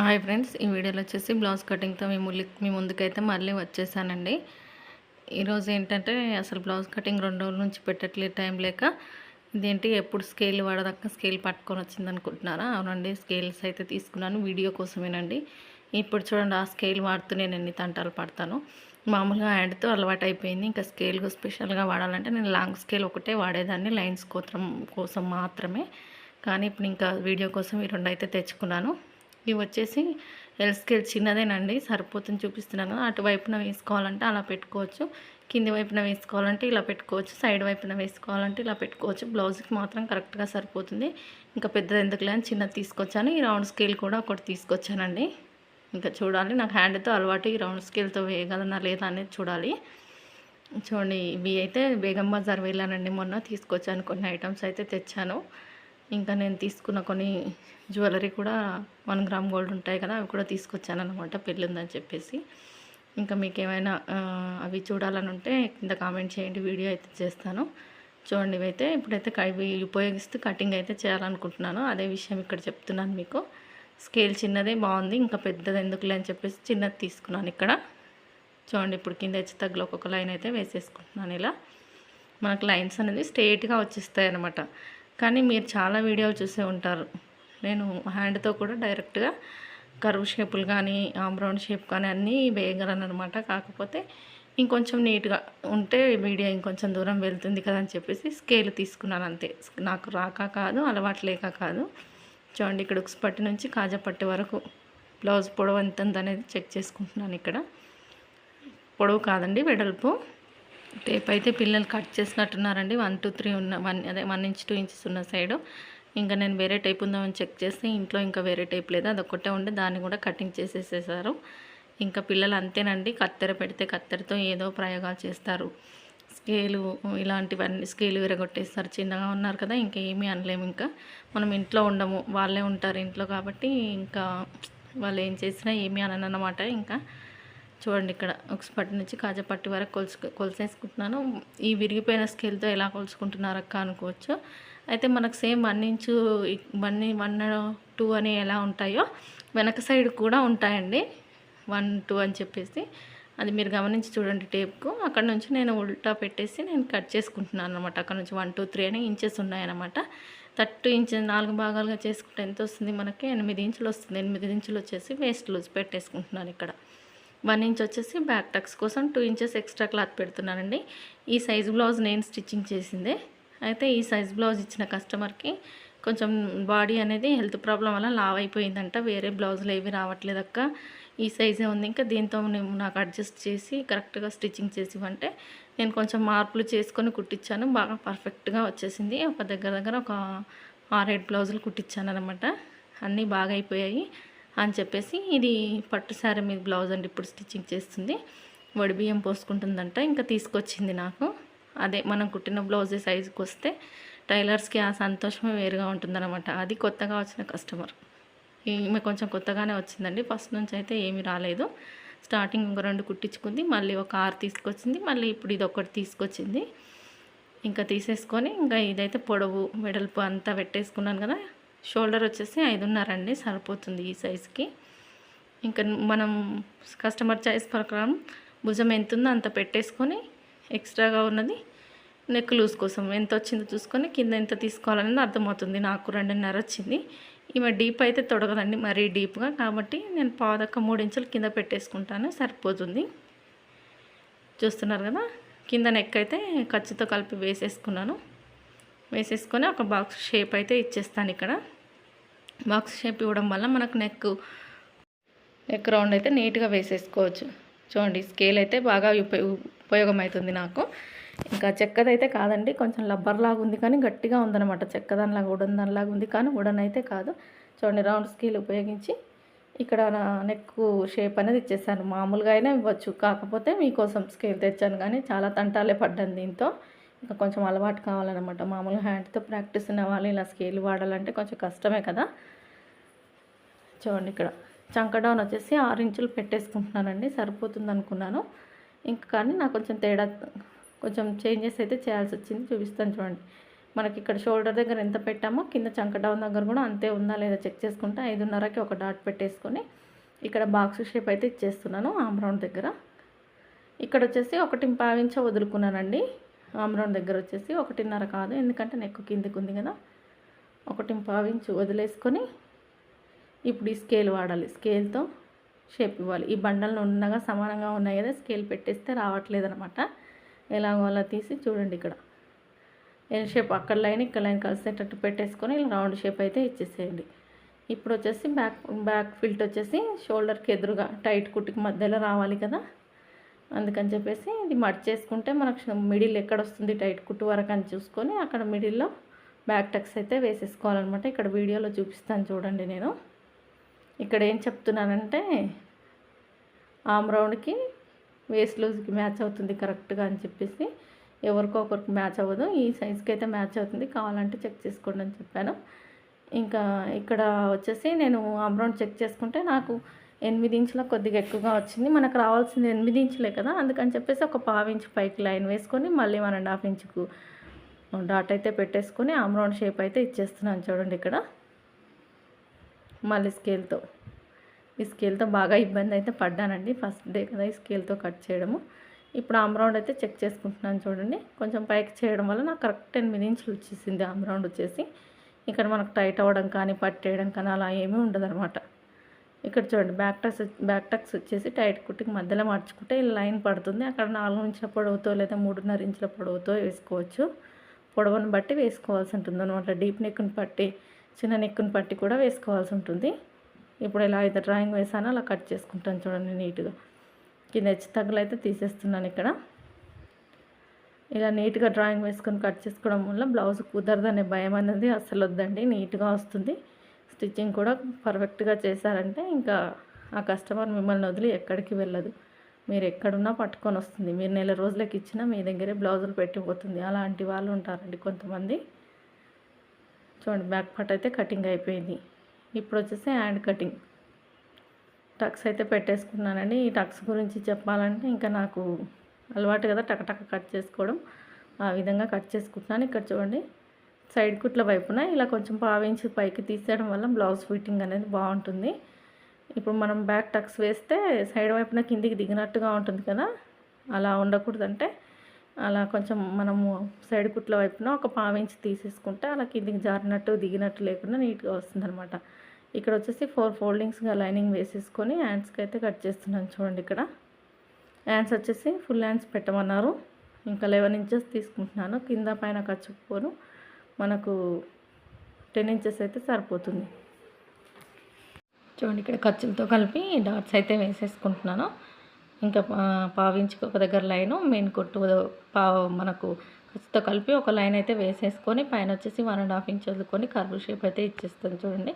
Hi friends ఈ వీడియోలో వచ్చేసి బ్లౌజ్ కటింగ్తో మీ ముల్లి మీ ముందుకైతే మళ్ళీ వచ్చేసానండి. ఈరోజు ఏంటంటే అసలు బ్లౌజ్ కటింగ్ రెండు రోజుల నుంచి పెట్టట్లేదు టైం లేక. ఇదేంటి ఎప్పుడు స్కేల్ వాడదాకా స్కేల్ పట్టుకొని వచ్చింది అనుకుంటున్నారా? అవునండి స్కేల్స్ అయితే తీసుకున్నాను వీడియో కోసమేనండి. ఇప్పుడు చూడండి ఆ స్కేల్ వాడుతూ నేను ఎన్ని తంటాలు పడతాను. మామూలుగా హ్యాండ్తో అలవాటు అయిపోయింది ఇంకా స్కేల్ స్పెషల్గా వాడాలంటే నేను లాంగ్ స్కేల్ ఒకటే వాడేదాన్ని లైన్స్ కోసం కోసం మాత్రమే. కానీ ఇప్పుడు ఇంకా వీడియో కోసం ఈ రెండు అయితే తెచ్చుకున్నాను. ఇవి వచ్చేసి ఎల్ స్కేల్ చిన్నదేనండి సరిపోతుంది చూపిస్తున్నాను కదా. అటువైపున వేసుకోవాలంటే అలా పెట్టుకోవచ్చు. కింది వైపున వేసుకోవాలంటే ఇలా పెట్టుకోవచ్చు. సైడ్ వైపున వేసుకోవాలంటే ఇలా పెట్టుకోవచ్చు. బ్లౌజ్కి మాత్రం కరెక్ట్గా సరిపోతుంది. ఇంకా పెద్దది ఎందుకులే అని చిన్నది తీసుకొచ్చాను. ఈ రౌండ్ స్కేల్ కూడా ఒకటి తీసుకొచ్చానండి. ఇంకా చూడాలి. నాకు హ్యాండ్తో అలవాటు ఈ రౌండ్ స్కేల్తో వేయగలనా లేదా అనేది చూడాలి. చూడండి ఇవి అయితే బేగం బజార్ వెళ్ళానండి. మొన్న తీసుకొచ్చాను కొన్ని ఐటమ్స్ అయితే తెచ్చాను. ఇంకా నేను తీసుకున్న కొన్ని జ్యువెలరీ కూడా వన్ గ్రామ్ గోల్డ్ ఉంటాయి కదా అవి కూడా తీసుకొచ్చాను అనమాట పెళ్ళి ఉందని చెప్పేసి. ఇంకా మీకు ఏమైనా అవి చూడాలని ఉంటే కింద కామెంట్ చేయండి వీడియో అయితే చేస్తాను. చూడండి ఇవైతే ఇప్పుడైతే ఇవి ఉపయోగిస్తూ కటింగ్ అయితే చేయాలనుకుంటున్నాను. అదే విషయం ఇక్కడ చెప్తున్నాను మీకు. స్కేల్ చిన్నదే బాగుంది ఇంకా పెద్దది ఎందుకులే అని చెప్పేసి చిన్నది తీసుకున్నాను ఇక్కడ. చూడండి ఇప్పుడు కింద హెచ్చు తగ్గులు ఒక్కొక్క లైన్ అయితే వేసేసుకుంటున్నాను ఇలా. మనకు లైన్స్ అనేది స్ట్రేట్గా వచ్చేస్తాయి అనమాట కానీ మీరు చాలా వీడియోలు చూసే ఉంటారు. నేను హ్యాండ్తో కూడా డైరెక్ట్గా కర్వ్ షేపులు కానీ ఆమ్రౌండ్ షేప్ కానీ అన్నీ వేయగలను అనమాట కాకపోతే ఇంకొంచెం నీట్గా ఉంటే వీడియో ఇంకొంచెం దూరం వెళ్తుంది కదా అని చెప్పేసి స్కేల్ తీసుకున్నాను అంతే. నాకు రాక కాదు అలవాటు లేక కాదు. చూడండి ఇక్కడ ఉక్స్ పట్టి నుంచి కాజా పట్టి వరకు బ్లౌజ్ పొడవు ఎంత ఉందనేది చెక్ చేసుకుంటున్నాను ఇక్కడ. పొడవు కాదండి వెడల్పు. టేప్ అయితే పిల్లలు కట్ చేసినట్టున్నారండి. వన్ టూ త్రీ ఉన్న వన్ అదే వన్ ఇంచ్ టూ ఇంచెస్ ఉన్న సైడు. ఇంకా నేను వేరే టైప్ ఉందామని చెక్ చేస్తే ఇంట్లో ఇంకా వేరే టైప్ లేదు. అదొక్కటే ఉండి దాన్ని కూడా కటింగ్ చేసేసేసారు. ఇంకా పిల్లలు అంతేనండి. కత్తెర పెడితే కత్తెరతో ఏదో ప్రయోగాలు చేస్తారు. స్కేలు ఇలాంటివన్నీ స్కేలు విరగొట్టేస్తారు. చిన్నగా ఉన్నారు కదా ఇంకా ఏమీ అనలేము ఇంకా. మనం ఇంట్లో ఉండము. వాళ్ళే ఉంటారు ఇంట్లో కాబట్టి ఇంకా వాళ్ళు ఏం చేసినా ఏమీ అననమాట ఇంకా చూడండి ఇక్కడ ఒక పట్టి నుంచి కాజపట్టి వరకు కొలుసు కొలిసేసుకుంటున్నాను. ఈ విరిగిపోయిన స్కేల్తో ఎలా కొలుసుకుంటున్నారు అక్క అనుకోవచ్చు. అయితే మనకు same one inch one one two అని ఎలా ఉంటాయో వెనక సైడ్ కూడా ఉంటాయండి. వన్ టూ అని చెప్పేసి. అది మీరు గమనించి చూడండి టేప్కు అక్కడ నుంచి నేను ఉల్టా పెట్టేసి నేను కట్ చేసుకుంటున్నాను అనమాట అక్కడ నుంచి వన్ టూ త్రీ అని ఇంచెస్ ఉన్నాయన్నమాట. థర్టీ ఇంచ్ నాలుగు భాగాలుగా చేసుకుంటే ఎంత వస్తుంది మనకి? ఎనిమిది ఇంచులు వస్తుంది. ఎనిమిది ఇంచులు వచ్చేసి వేస్ట్ లూజ్ పెట్టేసుకుంటున్నాను ఇక్కడ. వన్ ఇంచ్ వచ్చేసి బ్యాక్ టక్స్ కోసం టూ ఇంచెస్ ఎక్స్ట్రా క్లాత్ పెడుతున్నానండి. ఈ సైజ్ బ్లౌజ్ నేను స్టిచ్చింగ్ చేసిందే. అయితే ఈ సైజ్ బ్లౌజ్ ఇచ్చిన కస్టమర్కి కొంచెం బాడీ అనేది హెల్త్ ప్రాబ్లం వల్ల లావ్ అయిపోయిందంట. వేరే బ్లౌజులు ఏవి రావట్లేదు అక్క. ఈ సైజే ఉంది. ఇంకా దీంతో నేను నాకు అడ్జస్ట్ చేసి కరెక్ట్గా స్టిచ్చింగ్ చేసి ఇవ్వంటే నేను కొంచెం మార్పులు చేసుకొని కుట్టించాను బాగా పర్ఫెక్ట్గా వచ్చేసింది. ఒక దగ్గర దగ్గర ఒక ఆరేడు బ్లౌజులు కుట్టించాను అనమాట అన్నీ బాగా అయిపోయాయి. అని చెప్పేసి ఇది పట్టు శారీ మీద బ్లౌజ్ అండి ఇప్పుడు స్టిచ్చింగ్ చేస్తుంది. వడి బియ్యం పోసుకుంటుందంట. ఇంకా తీసుకొచ్చింది నాకు. అదే మనం కుట్టిన బ్లౌజ్ సైజుకి వస్తే టైలర్స్కి ఆ సంతోషమే వేరుగా ఉంటుందన్నమాట. అది కొత్తగా వచ్చిన కస్టమర్. ఈమె కొంచెం కొత్తగానే వచ్చిందండి. ఫస్ట్ నుంచి అయితే ఏమీ రాలేదు. స్టార్టింగ్ ఇంకో రెండు కుట్టించుకుంది. మళ్ళీ ఒక ఆరు తీసుకొచ్చింది. మళ్ళీ ఇప్పుడు ఇది ఒకటి తీసుకొచ్చింది. ఇంకా తీసేసుకొని ఇంకా ఇదైతే పొడవు వెడల్పు అంతా పెట్టేసుకున్నాను కదా. షోల్డర్ వచ్చేసి ఐదున్నర అండి సరిపోతుంది ఈ సైజుకి. ఇంకా మనం కస్టమర్ చాయిస్ ప్రకారం భుజం ఎంత ఉందో అంత పెట్టేసుకొని ఎక్స్ట్రాగా ఉన్నది నెక్ లూజ్ కోసం ఎంత వచ్చిందో చూసుకొని కింద ఎంత తీసుకోవాలనేది అర్థమవుతుంది. నాకు రెండున్నర వచ్చింది. ఈమె డీప్ అయితే తొడగదండి మరీ డీప్గా. కాబట్టి నేను పాదక్క మూడించులు కింద పెట్టేసుకుంటాను సరిపోతుంది. చూస్తున్నారు కదా? కింద నెక్ అయితే ఖర్చుతో కలిపి వేసేసుకున్నాను. వేసేసుకొని ఒక బాక్స్ షేప్ అయితే ఇచ్చేస్తాను ఇక్కడ. బాక్స్ షేప్ ఇవ్వడం వల్ల మనకు నెక్ నెక్ రౌండ్ అయితే నీట్గా వేసేసుకోవచ్చు. చూడండి స్కేల్ అయితే బాగా ఉపయోగ ఉపయోగం అవుతుంది నాకు. ఇంకా చెక్కదైతే కాదండి కొంచెం రబ్బర్ లాగా ఉంది కానీ గట్టిగా ఉందన్నమాట. చెక్క దానిలాగా ఉడన్ దానిలాగా ఉంది కానీ ఉడన్ అయితే కాదు. చూడండి రౌండ్ స్కేల్ ఉపయోగించి ఇక్కడ నా నెక్ షేప్ అనేది ఇచ్చేసాను. మామూలుగా అయినా ఇవ్వచ్చు. కాకపోతే మీకోసం స్కేల్ తెచ్చాను కానీ చాలా తంటాలే పడ్డాను దీంతో. ఇంకా కొంచెం అలవాటు కావాలన్నమాట. మామూలుగా హ్యాండ్తో ప్రాక్టీస్ ఉన్న వాళ్ళు ఇలా స్కేల్ వాడాలంటే కొంచెం కష్టమే కదా. చూడండి ఇక్కడ. చంక డౌన్ వచ్చేసి ఆరు ఇంచులు పెట్టేసుకుంటున్నానండి. సరిపోతుంది అనుకున్నాను. ఇంకా కానీ నాకు కొంచెం తేడా కొంచెం చేంజెస్ అయితే చేయాల్సి వచ్చింది. చూపిస్తాను చూడండి. మనకి ఇక్కడ షోల్డర్ దగ్గర ఎంత పెట్టామో కింద చంక డౌన్ దగ్గర కూడా అంతే ఉందా లేదా చెక్ చేసుకుంటే ఐదున్నరకి ఒక డాట్ పెట్టేసుకొని ఇక్కడ బాక్స్ షేప్ అయితే ఇచ్చేస్తున్నాను ఆమ్రౌండ్ దగ్గర. ఇక్కడ వచ్చేసి ఒకటి పావించ వదులుకున్నానండి. ఆమ్ రౌండ్ దగ్గర వచ్చేసి ఒకటిన్నర కాదు. ఎందుకంటే నెక్కు కిందికి ఉంది కదా. ఒకటి పావించు వదిలేసుకొని ఇప్పుడు ఈ స్కేల్ వాడాలి. స్కేల్తో షేప్ ఇవ్వాలి. ఈ బండలను ఉండగా సమానంగా ఉన్నాయి కదా స్కేల్ పెట్టేస్తే రావట్లేదు అనమాట ఎలాగో అలా తీసి చూడండి ఇక్కడ. ఎల్ షేప్ అక్కడ లైన్ ఇక్కడ లైన్ కలిసేటట్టు పెట్టేసుకొని ఇలా రౌండ్ షేప్ అయితే ఇచ్చేసేయండి. ఇప్పుడు వచ్చేసి బ్యాక్ బ్యాక్ ఫిల్ట్ వచ్చేసి షోల్డర్కి ఎదురుగా టైట్ కుట్టుకి మధ్యలో రావాలి కదా. అందుకని చెప్పేసి ఇది మడ్ చేసుకుంటే మనకు మిడిల్ ఎక్కడ వస్తుంది టైట్ కుట్టు వరకు అని చూసుకొని అక్కడ మిడిల్లో బ్యాక్ టక్స్ అయితే వేసేసుకోవాలన్నమాట. ఇక్కడ వీడియోలో చూపిస్తాను చూడండి నేను. ఇక్కడ ఏం చెప్తున్నానంటే ఆమ్ రౌండ్కి వేస్ట్ లూజ్కి మ్యాచ్ అవుతుంది కరెక్ట్గా అని చెప్పేసి ఎవరికో ఒకరికి మ్యాచ్ అవ్వదు. ఈ సైజ్కి అయితే మ్యాచ్ అవుతుంది. కావాలంటే చెక్ చేసుకోండి అని చెప్పాను. ఇంకా ఇక్కడ వచ్చేసి నేను ఆమ్ రౌండ్ చెక్ చేసుకుంటే నాకు ఎనిమిది ఇంచుల కొద్దిగా ఎక్కువగా వచ్చింది. మనకు రావాల్సింది ఎనిమిది ఇంచులే కదా. అందుకని చెప్పేసి ఒక పావు ఇంచు పైకి లైన్ వేసుకొని మళ్ళీ వన్ అండ్ హాఫ్ ఇంచుకు డాట్ అయితే పెట్టేసుకొని ఆమ్రౌండ్ షేప్ అయితే ఇచ్చేస్తున్నాను చూడండి ఇక్కడ. మళ్ళీ స్కేల్తో. ఈ స్కేల్తో బాగా ఇబ్బంది అయితే పడ్డానండి. ఫస్ట్ డే కదా ఈ స్కేల్తో కట్ చేయడము. ఇప్పుడు ఆమ్రౌండ్ అయితే చెక్ చేసుకుంటున్నాను చూడండి. కొంచెం పైకి చేయడం వల్ల నాకు కరెక్ట్ ఎనిమిది ఇంచులు వచ్చేసింది ఆమ్రౌండ్ వచ్చేసి. ఇక్కడ మనకు టైట్ అవ్వడం కానీ పట్టేయడం కానీ అలా ఏమీ ఉండదు ఇక్కడ చూడండి బ్యాక్ టక్స్ బ్యాక్ టక్స్ వచ్చేసి టైట్ కుట్టికి మధ్యలో మార్చుకుంటే లైన్ పడుతుంది. అక్కడ నాలుగు ఇంచుల పొడవుతో లేదా మూడున్నర ఇంచుల పొడవుతో వేసుకోవచ్చు. పొడవును బట్టి వేసుకోవాల్సి ఉంటుంది అనమాట డీప్ నెక్ని పట్టి చిన్న నెక్కుని పట్టి కూడా వేసుకోవాల్సి ఉంటుంది. ఇప్పుడు ఎలా అయితే డ్రాయింగ్ వేసానో అలా కట్ చేసుకుంటాను చూడండి నీట్గా. కింద హెచ్చు తగ్గులైతే తీసేస్తున్నాను ఇక్కడ. ఇలా నీట్గా డ్రాయింగ్ వేసుకొని కట్ చేసుకోవడం వల్ల బ్లౌజ్ కుదరదనే భయం అనేది అస్సలు వద్దండి. నీట్గా వస్తుంది. స్టిచ్చింగ్ కూడా పర్ఫెక్ట్గా చేశారంటే ఇంకా ఆ కస్టమర్ మిమ్మల్ని వదిలి ఎక్కడికి వెళ్ళదు. మీరు ఎక్కడున్నా పట్టుకొని వస్తుంది. మీరు నెల రోజులకి ఇచ్చినా మీ దగ్గరే బ్లౌజులు పెట్టిపోతుంది. అలాంటి వాళ్ళు ఉంటారండి కొంతమంది. చూడండి బ్యాక్ పార్ట్ అయితే కటింగ్ అయిపోయింది. ఇప్పుడు వచ్చేసి హ్యాండ్ కటింగ్. టక్స్ అయితే పెట్టేసుకున్నానండి. ఈ టక్స్ గురించి చెప్పాలంటే ఇంకా నాకు అలవాటు కదా టకటక కట్ చేసుకోవడం. ఆ విధంగా కట్ చేసుకుంటున్నాను. ఇక్కడ చూడండి సైడ్ కుట్ల వైపున ఇలా కొంచెం పావించి పైకి తీసేయడం వల్ల బ్లౌజ్ ఫిట్టింగ్ అనేది బాగుంటుంది. ఇప్పుడు మనం బ్యాక్ టక్స్ వేస్తే సైడ్ వైపున కిందికి దిగినట్టుగా ఉంటుంది కదా? అలా ఉండకూడదంటే అలా కొంచెం మనము సైడ్ కుట్ల వైపున ఒక పావించి తీసేసుకుంటే అలా కిందికి జారినట్టు దిగినట్టు లేకుండా నీట్గా వస్తుందన్నమాట. ఇక్కడ వచ్చేసి ఫోర్ ఫోల్డింగ్స్గా లైనింగ్ వేసేసుకొని హ్యాండ్స్కి అయితే కట్ చేస్తున్నాను చూడండి ఇక్కడ. హ్యాండ్స్ వచ్చేసి ఫుల్ హ్యాండ్స్ పెట్టమన్నారు. ఇంకా లెవెన్ ఇంచెస్ తీసుకుంటున్నాను. కింద పైన ఖర్చుకుపోను మనకు టెన్ ఇంచెస్ అయితే సరిపోతుంది. చూడండి ఇక్కడ ఖర్చులతో కలిపి డాట్స్ అయితే వేసేసుకుంటున్నాను. ఇంకా పావించుకు ఒక దగ్గర లైను మెయిన్ కొట్టు పా మనకు ఖర్చుతో కలిపి ఒక లైన్ అయితే వేసేసుకొని పైన వచ్చేసి వన్ అండ్ హాఫ్ ఇంచ్ వదులుకొని కర్వ్ షేప్ అయితే ఇచ్చేస్తాను చూడండి.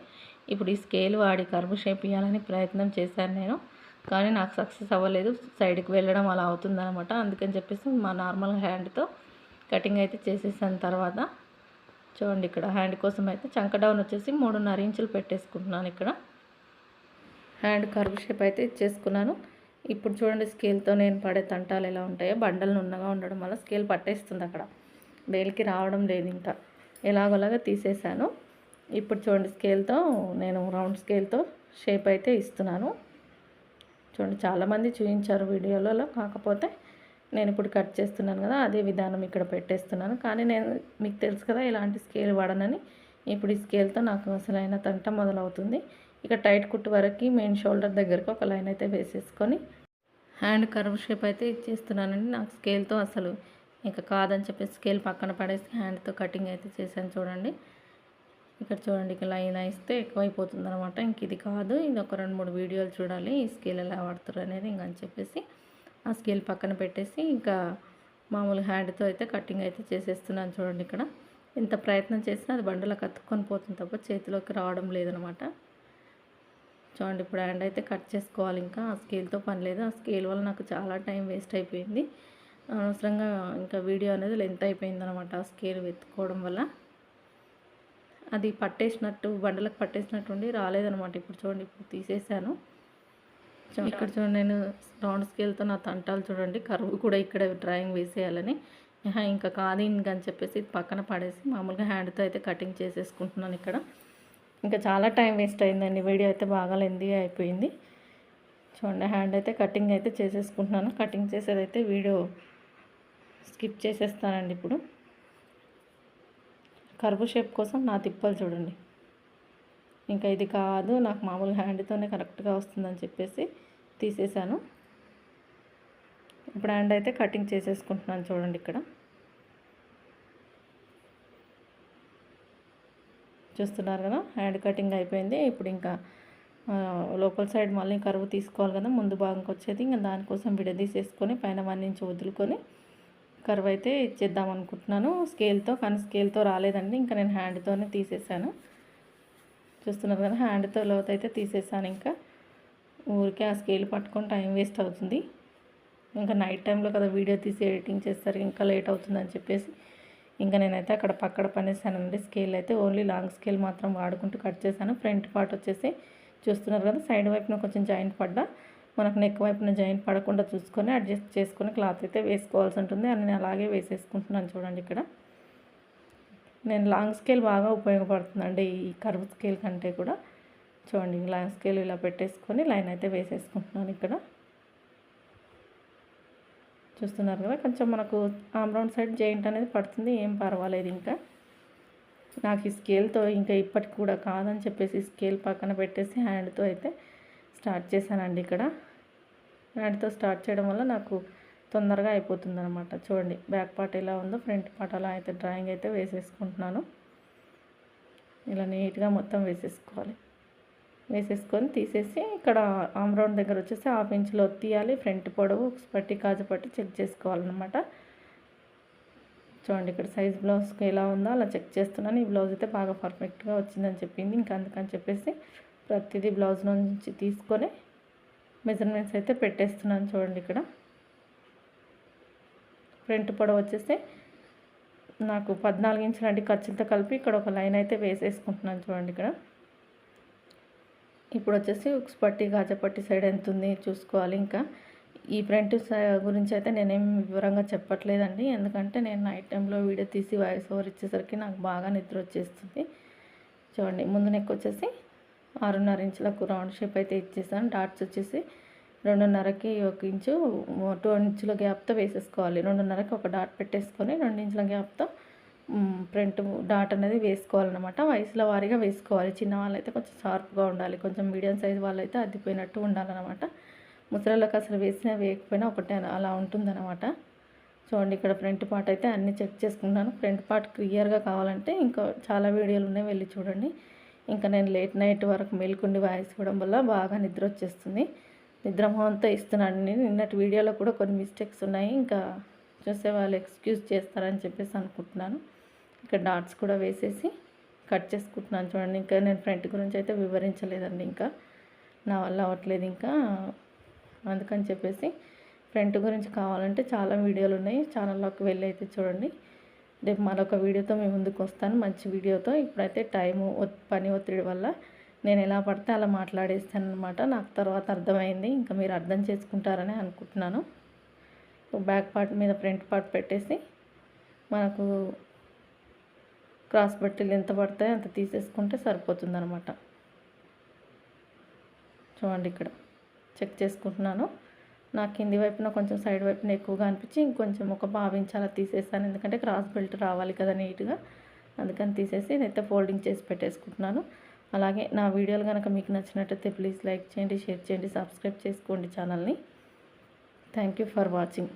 ఇప్పుడు ఈ స్కేల్ వాడి కర్వ్ షేప్ ఇవ్వాలని ప్రయత్నం చేశాను నేను. కానీ నాకు సక్సెస్ అవ్వలేదు. సైడ్కి వెళ్ళడం అలా అవుతుందనమాట అందుకని చెప్పేసి మా నార్మల్ హ్యాండ్తో కటింగ్ అయితే చేసేసాను తర్వాత. చూడండి ఇక్కడ హ్యాండ్ కోసం అయితే చంక డౌన్ వచ్చేసి మూడున్నర ఇంచులు పెట్టేసుకుంటున్నాను ఇక్కడ. హ్యాండ్ కర్వ్ షేప్ అయితే ఇచ్చేసుకున్నాను. ఇప్పుడు చూడండి స్కేల్తో నేను పడే తంటాలు ఎలా ఉంటాయో. బండలు నున్నగా ఉండడం వల్ల స్కేల్ పట్టేస్తుంది అక్కడ. బేల్కి రావడం లేదు ఇంకా ఎలాగోలాగా తీసేసాను ఇప్పుడు చూడండి స్కేల్తో నేను రౌండ్ స్కేల్తో షేప్ అయితే ఇస్తున్నాను. చూడండి చాలామంది చూపించారు వీడియోలలో. కాకపోతే నేను ఇప్పుడు కట్ చేస్తున్నాను కదా అదే విధానం ఇక్కడ పెట్టేస్తున్నాను. కానీ నేను మీకు తెలుసు కదా ఇలాంటి స్కేల్ వాడనని. ఇప్పుడు ఈ స్కేల్తో నాకు అసలైన తంట మొదలవుతుంది. ఇక టైట్ కుట్టు వరకు మెయిన్ షోల్డర్ దగ్గరకు ఒక లైన్ అయితే వేసేసుకొని హ్యాండ్ కర్వ్ షేప్ అయితే ఇచ్చేస్తున్నానండి. నాకు స్కేల్తో అసలు ఇంకా కాదని చెప్పి స్కేల్ పక్కన పడేసి హ్యాండ్తో కటింగ్ అయితే చేశాను చూడండి. ఇక్కడ చూడండి ఇక లైన్ ఇస్తే ఎక్కువైపోతుంది అనమాట ఇంక ఇది కాదు ఇది ఒక రెండు మూడు వీడియోలు చూడాలి ఈ స్కేల్ ఎలా వాడుతారు అనేది ఇంకని చెప్పేసి ఆ స్కేల్ పక్కన పెట్టేసి ఇంకా మామూలు హ్యాండ్తో అయితే కటింగ్ అయితే చేసేస్తున్నాను చూడండి ఇక్కడ. ఎంత ప్రయత్నం చేసినా అది బండలో కత్తుకొని పోతుంది తప్ప చేతిలోకి రావడం లేదనమాట. చూడండి ఇప్పుడు హ్యాండ్ అయితే కట్ చేసుకోవాలి ఇంకా. ఆ స్కేల్తో పని లేదు. ఆ స్కేల్ వల్ల నాకు చాలా టైం వేస్ట్ అయిపోయింది. అనవసరంగా ఇంకా వీడియో అనేది లెంత్ అయిపోయింది అనమాట ఆ స్కేల్ వెతుక్కోవడం వల్ల. అది పట్టేసినట్టు బండలకు పట్టేసినట్టు ఉండి రాలేదనమాట. ఇప్పుడు చూడండి ఇప్పుడు తీసేసాను. ఇక్కడ చూడండి నేను రౌండ్ స్కేల్తో నా తంటాలు చూడండి. కరువు కూడా ఇక్కడ డ్రాయింగ్ వేసేయాలని. ఇంకా కాదు ఇంకని చెప్పేసి పక్కన పడేసి మామూలుగా హ్యాండ్తో అయితే కటింగ్ చేసేసుకుంటున్నాను ఇక్కడ. ఇంకా చాలా టైం వేస్ట్ అయిందండి. వీడియో అయితే బాగా లెందీ అయిపోయింది. చూడండి హ్యాండ్ అయితే కటింగ్ అయితే చేసేసుకుంటున్నాను. కటింగ్ చేసేదైతే వీడియో స్కిప్ చేసేస్తానండి ఇప్పుడు. కరువు షేప్ కోసం నా తిప్పలు చూడండి. ఇంకా ఇది కాదు నాకు మామూలు హ్యాండ్తోనే కరెక్ట్గా వస్తుందని చెప్పేసి తీసేసాను ఇప్పుడు హ్యాండ్ అయితే కటింగ్ చేసేసుకుంటున్నాను చూడండి ఇక్కడ. చూస్తున్నారు కదా హ్యాండ్ కటింగ్ అయిపోయింది. ఇప్పుడు ఇంకా లోపల సైడ్ మళ్ళీ కరువు తీసుకోవాలి కదా ముందు భాగంకి వచ్చేది. ఇంకా దానికోసం విడదీసేసుకొని పైన వన్ ఇంచ్ వదులుకొని కరువు అయితే ఇచ్చేద్దాం అనుకుంటున్నాను స్కేల్తో కానీ స్కేల్తో రాలేదండి. ఇంకా నేను హ్యాండ్తోనే తీసేసాను చూస్తున్నారు కదా హ్యాండ్తో లోతు అయితే తీసేసాను ఇంకా. ఊరికే ఆ స్కేల్ పట్టుకొని టైం వేస్ట్ అవుతుంది. ఇంకా నైట్ టైంలో కదా వీడియో తీసి ఎడిటింగ్ చేస్తారు ఇంకా లేట్ అవుతుందని చెప్పేసి. ఇంకా నేనైతే అక్కడ పక్కడ పనేసానండి స్కేల్ అయితే. ఓన్లీ లాంగ్ స్కేల్ మాత్రం వాడుకుంటూ కట్ చేశాను. ఫ్రంట్ పార్ట్ వచ్చేసి చూస్తున్నారు కదా సైడ్ వైపున కొంచెం జాయింట్ పడ్డా. మనకు నెక్ వైపున జాయింట్ పడకుండా చూసుకొని అడ్జస్ట్ చేసుకొని క్లాత్ అయితే వేసుకోవాల్సి ఉంటుంది. అని నేను అలాగే వేసేసుకుంటున్నాను చూడండి ఇక్కడ. నేను లాంగ్ స్కేల్ బాగా ఉపయోగపడుతుందండి ఈ కర్వ్ స్కేల్ కంటే కూడా. చూడండి లాంగ్ స్కేల్ ఇలా పెట్టేసుకొని లైన్ అయితే వేసేసుకుంటున్నాను ఇక్కడ. చూస్తున్నారు కదా కొంచెం మనకు ఆమ్ రౌండ్ సైడ్ జాయింట్ అనేది పడుతుంది ఏం పర్వాలేదు ఇంకా. నాకు ఈ స్కేల్తో ఇంకా ఇప్పటికి కూడా కాదని చెప్పేసి స్కేల్ పక్కన పెట్టేసి హ్యాండ్తో అయితే స్టార్ట్ చేశానండి ఇక్కడ. హ్యాండ్తో స్టార్ట్ చేయడం వల్ల నాకు తొందరగా అయిపోతుంది అనమాట చూడండి బ్యాక్ పార్ట్ ఎలా ఉందో ఫ్రంట్ పార్ట్ అలా అయితే డ్రాయింగ్ అయితే వేసేసుకుంటున్నాను. ఇలా నీట్గా మొత్తం వేసేసుకోవాలి. వేసేసుకొని తీసేసి ఇక్కడ ఆమ్ రౌండ్ దగ్గర వచ్చేసి హాఫ్ ఇంచ్లో తీయాలి. ఫ్రంట్ పొడవు పట్టి కాజు పట్టి చెక్ చేసుకోవాలన్నమాట. చూడండి ఇక్కడ సైజ్ బ్లౌజ్కి ఎలా ఉందో అలా చెక్ చేస్తున్నాను. ఈ బ్లౌజ్ అయితే బాగా పర్ఫెక్ట్గా వచ్చిందని చెప్పింది. ఇంకా అందుకని చెప్పేసి ప్రతిదీ బ్లౌజ్ నుంచి తీసుకొని మెజర్మెంట్స్ అయితే పెట్టేస్తున్నాను చూడండి ఇక్కడ. ఫ్రంట్ పొడవు వచ్చేసి నాకు పద్నాలుగు ఇంచులంటి ఖర్చులతో కలిపి ఇక్కడ ఒక లైన్ అయితే వేసేసుకుంటున్నాను చూడండి ఇక్కడ. ఇప్పుడు వచ్చేసి ఉక్స్ పట్టి గాజపట్టి సైడ్ ఎంత ఉంది చూసుకోవాలి ఇంకా. ఈ ఫ్రంట్ గురించి అయితే నేనేం వివరంగా చెప్పట్లేదండి. ఎందుకంటే నేను నైట్ టైంలో వీడియో తీసి వాయిస్ ఓవర్ ఇచ్చేసరికి నాకు బాగా నిద్ర వచ్చేస్తుంది. చూడండి ముందు నెక్ వచ్చేసి ఆరున్నర ఇంచులకు రౌండ్ షేప్ అయితే ఇచ్చేసాను. డాట్స్ వచ్చేసి రెండున్నరకి ఒక ఇంచు టూ ఇంచుల గ్యాప్తో వేసేసుకోవాలి. రెండున్నరకి ఒక డాట్ పెట్టేసుకొని రెండు ఇంచుల గ్యాప్తో ఫ్రంట్ డాట్ అనేది వేసుకోవాలన్నమాట. వయసుల వారీగా వేసుకోవాలి. చిన్న వాళ్ళైతే కొంచెం షార్ప్గా ఉండాలి. కొంచెం మీడియం సైజ్ వాళ్ళైతే అద్దిపోయినట్టు ఉండాలన్నమాట. ముసలిలోకి అసలు వేసినా వేయకపోయినా ఒకటే అలా ఉంటుందన్నమాట. చూడండి ఇక్కడ ఫ్రంట్ పార్ట్ అయితే అన్నీ చెక్ చేసుకుంటాను ఫ్రంట్ పార్ట్ క్లియర్గా కావాలంటే ఇంకా చాలా వీడియోలు ఉన్నాయి. వెళ్ళి చూడండి. ఇంకా నేను లేట్ నైట్ వరకు మేల్కుండి వాయిస్ ఇవ్వడం వల్ల బాగా నిద్ర వచ్చేస్తుంది. నిద్రమోహంతో ఇస్తున్నాను. నేను నిన్నటి వీడియోలో కూడా కొన్ని మిస్టేక్స్ ఉన్నాయి. ఇంకా చూసే వాళ్ళు ఎక్స్క్యూజ్ చేస్తారని చెప్పేసి అనుకుంటున్నాను. ఇక్కడ డాట్స్ కూడా వేసేసి కట్ చేసుకుంటున్నాను చూడండి. ఇంకా నేను ఫ్రంట్ గురించి అయితే వివరించలేదండి ఇంకా. నా వల్ల అవ్వట్లేదు ఇంకా. అందుకని చెప్పేసి ఫ్రంట్ గురించి కావాలంటే చాలా వీడియోలు ఉన్నాయి. ఛానల్లోకి వెళ్ళి అయితే చూడండి. రేపు మరొక వీడియోతో మేము ముందుకు వస్తాను. మంచి వీడియోతో. ఇప్పుడైతే టైము పని ఒత్తిడి వల్ల నేను ఎలా పడితే అలా మాట్లాడేస్తాను అనమాట నాకు తర్వాత అర్థమైంది. ఇంకా మీరు అర్థం చేసుకుంటారని అనుకుంటున్నాను. బ్యాక్ పార్ట్ మీద ఫ్రంట్ పార్ట్ పెట్టేసి మనకు క్రాస్ బట్టలు ఎంత పడతాయో అంత తీసేసుకుంటే సరిపోతుందనమాట చూడండి ఇక్కడ. చెక్ చేసుకుంటున్నాను. నా కింది వైపున కొంచెం సైడ్ వైపున ఎక్కువగా అనిపించి ఇంకొంచెం ఒక భావించాలా అలా తీసేసాను. ఎందుకంటే క్రాస్ బెల్ట్ రావాలి కదా నీట్గా. అందుకని తీసేసి నేనైతే ఫోల్డింగ్ చేసి పెట్టేసుకుంటున్నాను. అలాగే నా వీడియోలు కనుక మీకు నచ్చినట్టయితే ప్లీజ్ లైక్ చేయండి షేర్ చేయండి సబ్స్క్రైబ్ చేసుకోండి ఛానల్ని. Thank you for watching.